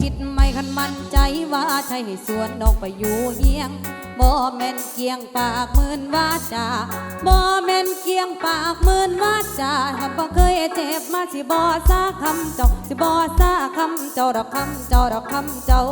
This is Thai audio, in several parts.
คิดไม่คันมั่นใจว่าใช่ให้สวนน้องไปอยู่เฮียงบ่แม่นเกียงปากหมื่นวาจาบ่แม่นเกียงปากหมื่นวาจาหากบ่เคยเจ็บมาสิบ่ซาคำเจ้าสิบ่ซาคำเจ้าดอกคำเจ้าดอกคำเจ้า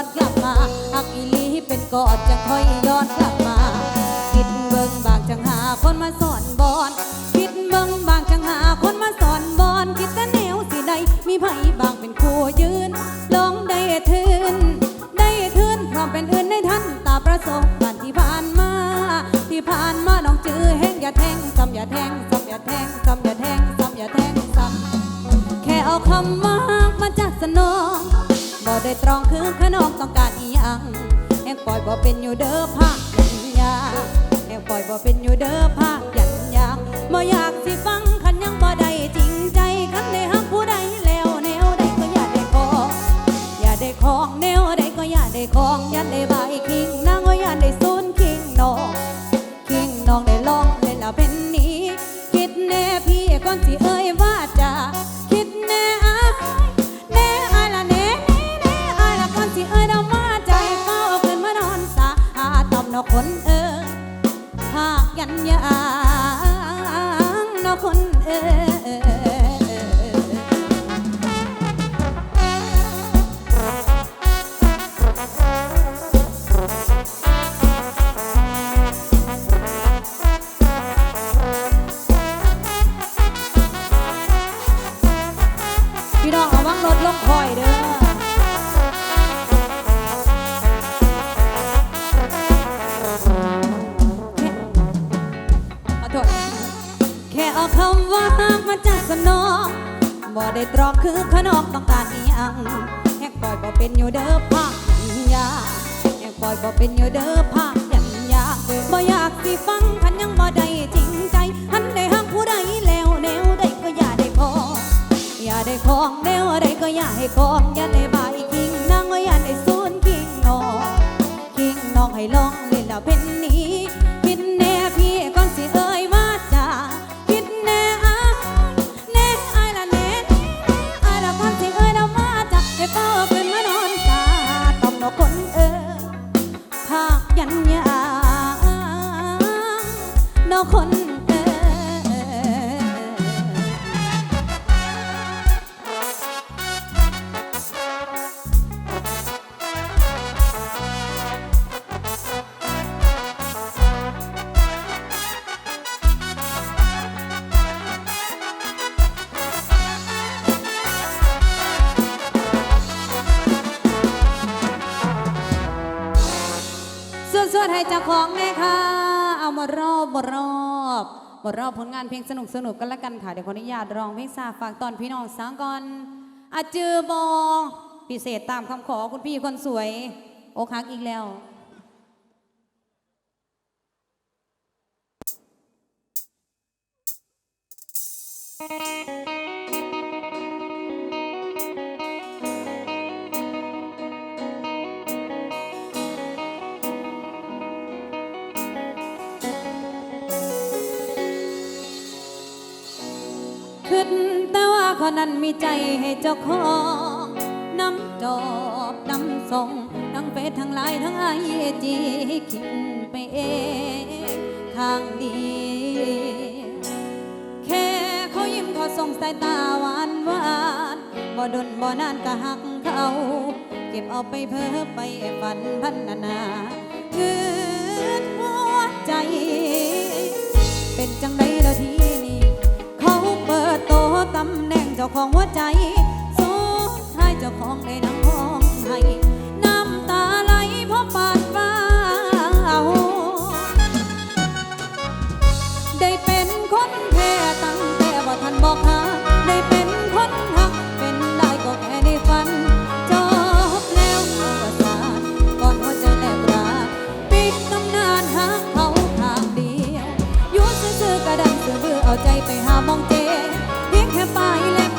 อนกลับมาอักอีหลีเป็นกอดจะค่อยย้อน บ่ได้ตรองคือขนองต้องการอีหยังแห่งปล่อยบ่เป็นอยู่เด้อภาคยันยาแห่งปล่อยบ่เป็นอยู่เด้อภาคยันยาบ่อยากสิฟังคันยังบ่ได้จริงใจคันได้ฮักผู้ใดแล้วแนวใดก็อย่าได้ขออย่าได้ของแนวใดก็อย่าได้ของย่าได้บายคิงนางก็อย่าได้ซูนคิงนองคิงน้องได้ลองเล่นแล้วเป็นนี้ คิดแน่พี่ก่อนสิ น้องระวังรถลงคอยเด้อแค่เอาคำว่าหากมาจากสนองบ่ได้ตรอกคือขนอกต้องการอีหยังแหกปล่อยบ่เป็นอยู่เด้อภาคยันยาแหกปล่อยบ่เป็นอยู่เด้อภาคยันยาบ่อยากสิฟังคันยังบ่ได้จริงใจหันได้หักผู้ใดแล้ว ได้ของแนวใดก็อย่าให้ของอย่าได้บายคิงนางก็อย่าได้ซูนคิงนองคิงน้องให้ลองเล่นแล้วเป็นนี้ อบมดรอบผลงานเพลงสนุกสนุกๆกันละกันค่ะเดี๋ยวขออนุญาตร้องเพลงซาฝากตอนพี่น้องสังก่อนอาจือบอพิเศษตามคำขอคุณพี่คนสวยอกหักอีกแล้ว ขึ้นแต่ว่าคนนั้นมีใจให้เจ้าของน้ำจอบน้ำส่งทั้งเฟซทั้งไลน์ทั้งไอจีคิดไปเองทางเดียวแค่เขายิ้มเขาส่งสายตาหวานหวานบ่ดนบ่นานก็หักเขาเก็บเอาไปเพ้อไปฝันพันนานาคือหัวใจ เป็นจังใดละทีำแดงเจ้าของหัวใจสุดท้ายเจ้าของในน้ำพองให้น้ำตาไหลเพราะปาดฟ้าได้เป็นคนแพ้ตั้งแต่บ่ทันบอกหาได้เป็นคนหักเป็นได้ก็แค่ในฝันจบแล้วประสาก่อนหัวใจแลกราปิดตำนานหาเขาทางเดียวยุ่งซื่อกระดันเสือเบื่อเอาใจไปหามองเจ ธอไปแล้ว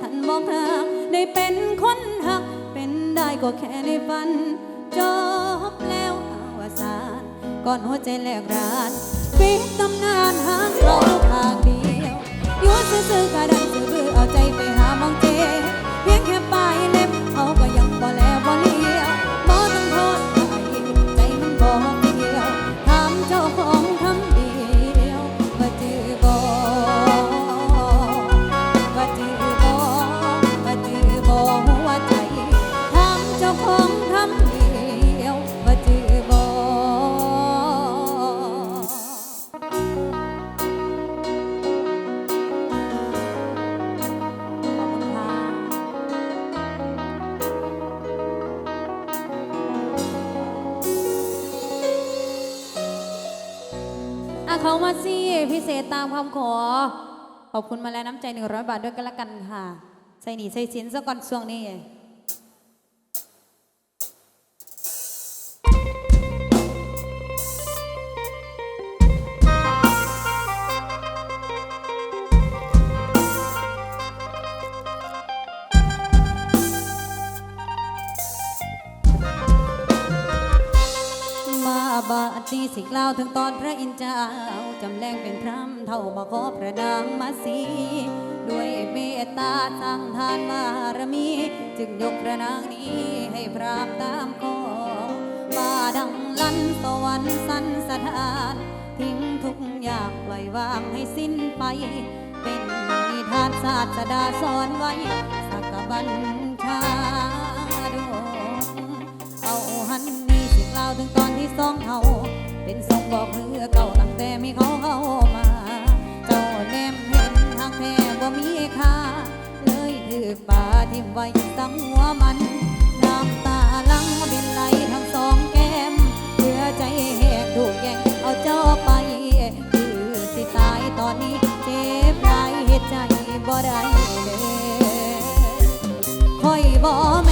ทันบอกรักได้เป็นคนหัก เป็นได้ก็แค่ในฝัน จบแล้วอาวสานก่อนหัวใจแลกรานปิดตำนานหางเราภาคเดียวอยู่ซื่อๆกระดัง อะเขามาสิพิเศษตามคำขอ ขอบคุณมาแล้วน้ำใจ 100 บาทด้วยกันละกันค่ะ ใส่หนีใส่สินซะก่อนช่วงนี้ บาดนี้สิกล่าวถึงตอนพระอินทร์เจ้าจำแรงเป็นพรำเท่ามาขอพระนางมาสีด้วยเมตตาสร้างทานบารมี จึงยกพระนางนี้ให้พรามตามขอมาดังลั่นสวรรค์สันสถาน ทิ้งทุกอย่างปล่อยวางให้สิ้นไป เป็นนิทานศาสดาสอนไว้ สักบัญชาดงเอาหันนี่สิกล่าวถึงต อนที่สองเขาเป็นทรงบอกเรือเก่าตั้งแต่มีเขาเข้ามา เจ้าแนมเห็นทางแท้บ่มีค่า เลยถือป่าทิ่มไว้ตั้งหัวมันน้ำตาลังเป็นไหลทั้งสองแก้มเพื่อใจแหกถูกแย่งเอาเจ้าไปคือสิตายตอนนี้เจ็บหลายเหตุใจบ่ได้เลยคอยบ่แม่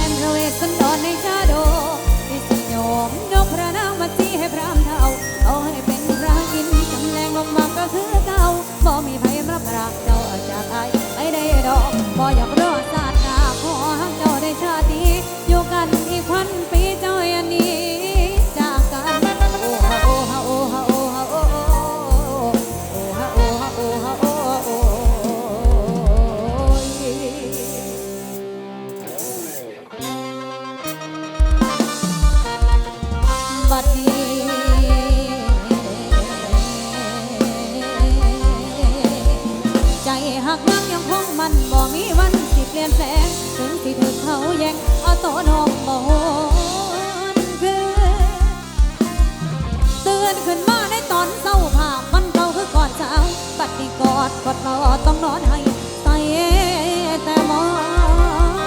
ต้องนอนให้ใส่แต่มอน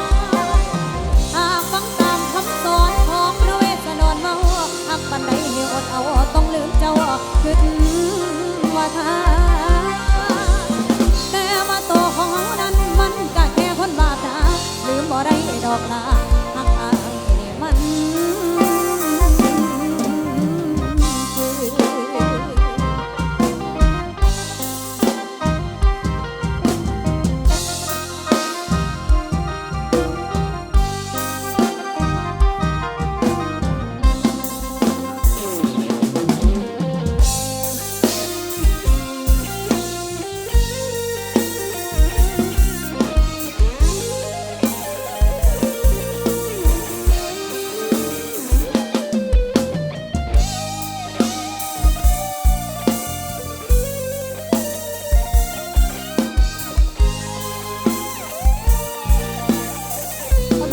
หากฟังตามคำสอนของพระเวสสันดรมาหักปันใดให้อดเอาต้องลืมเจ้าขึ้นว่าทางแต่มาตัวของนั้นมันก็แค่คนบาปตา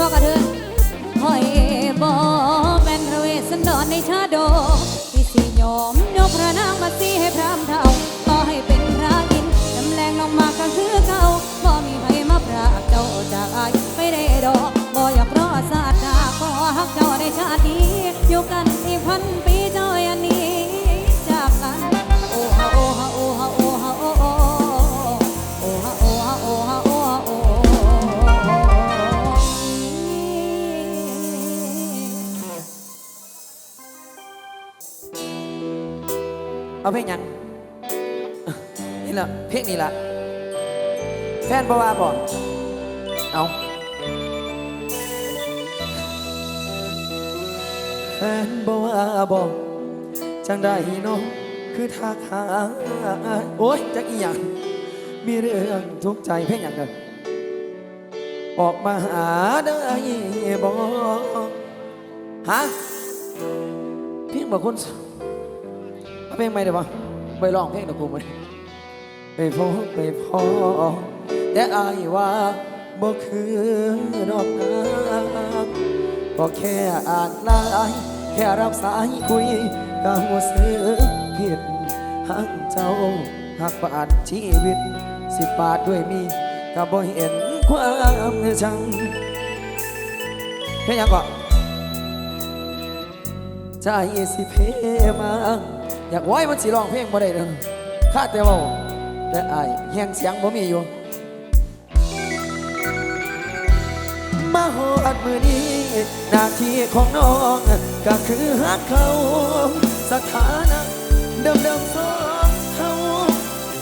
พ่อกระเทินหอยบอแมนพระเวสสันดรในชาโดกที่สี่ยอมยกพระนางมาสีให้พรามเท่าก็ให้เป็นพระกินน้ำแรงลงมาก็คือเก่าบ่มีใครมาพรากเจ้าจากอายไม่ได้ดอกบ่อยากรอศาสตราขอฮักเจ้าในชาตินี้อยู่กันอีกพันปี เอาเพลงยังนี่แหละเพลงนี้ละแฟนบ่ว่าบ่เอาแฟนบ่ว่าบ่จังได้น้องคือทักหาโอ้ยจักอีหยังมีเรื่องทุกข์ใจเพลงยังเด้อออกมาหาได้บ่ฮะเพลงบ่คน เอาเพลงใหม่ได้บ่ไปร้องเพลงตะกูมันไปพบไปพอแต่อายว่าบ่คือดอกนาก็แค่อ่านไลน์แค่รับสายคุยก็หัวซื้อผิดหักเจ้าหักปานชีวิต สิบาทด้วยมีก็บ่เห็นความชังแค่ยังก่อนใจสิเพมา อยากไว้มันสิร้องเพลงบ่ได้เด้อข้าแต่ว่าแต่อายแหงเสียงบ่มีอยู่มาหอดมือนี้หน้าที่ของน้องก็คือหักเขาสถานะเดิมๆสองเขา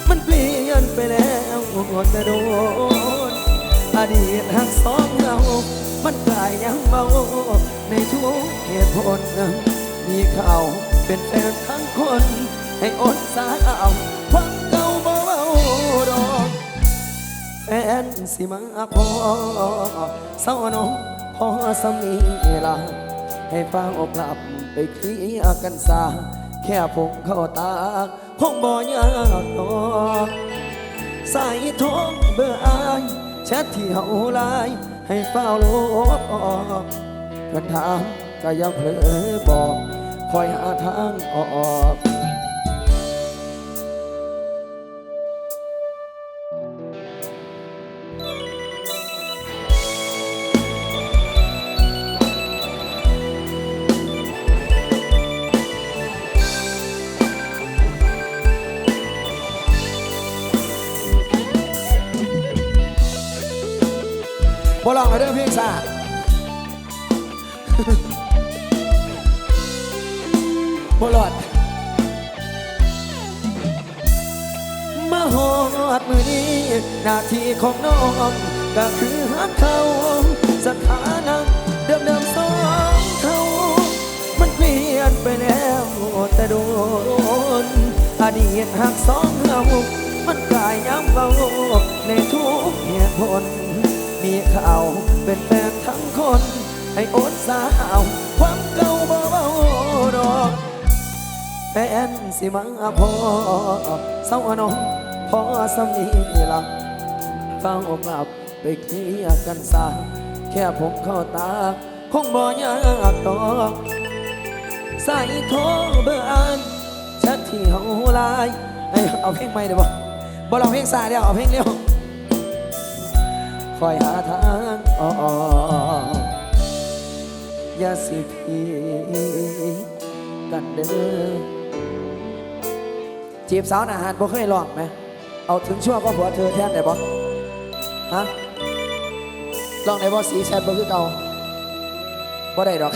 มันเปลี่ยนไปแล้วแต่โดนอดีตหักสองเรามันกลายยังเมาในทุกเหตุผลมีเขา เป็นแฟนทั้งคน ให้อดสาวความเก่าเบาดอกแฟนสิมาพอเศร้าน้องพอสามีลาให้ฟังอกลับไปคลียกันซาแค่ผมเข้าตาคงบ่ยากดอกสายทองเบอร์อายแชทที่เฮาไลน์ให้เฝ้าลบออกเพื่อนถามก็ยังเผลอบอก คอยหาทางออกบ่ลองเอาเรื่องเพลงซา บ่หลอดมาหอดมือนี้หน้าที่ของน้องก็คือหักเขาสถานะเดิมเดิมสองเขามันเปลี่ยนไปแล้วแต่โดนอดีตหักสองเรามันกลายย้ำเบาในทุกเหตุผลมีเขาเป็นแฟนทั้งคน ให้อดสาวความเก่าเบาๆดอก นสิมาพอเศร้าน้องพอสามีละฟังอกลับไปเคลียกันซะแค่ผมเข้าตา คงบ่ยากดอกใส่โทรเบอร์อ่านแชทที่เฮาลน์เอ้ยเอาเพลงใหม่ได้บ่บ่ลองเพลงซาเดียวเอาเพลงเร็วคอยหาทางออกอย่าสิพีกันเด้อ จีบสาวหนาหารบ่เคยลองไหม เอาถึงชั่วก็ผัวเธอแทนได้บ่ฮะลองได้บ่สีแชทบ่คือเก่าบ่ได้ดอก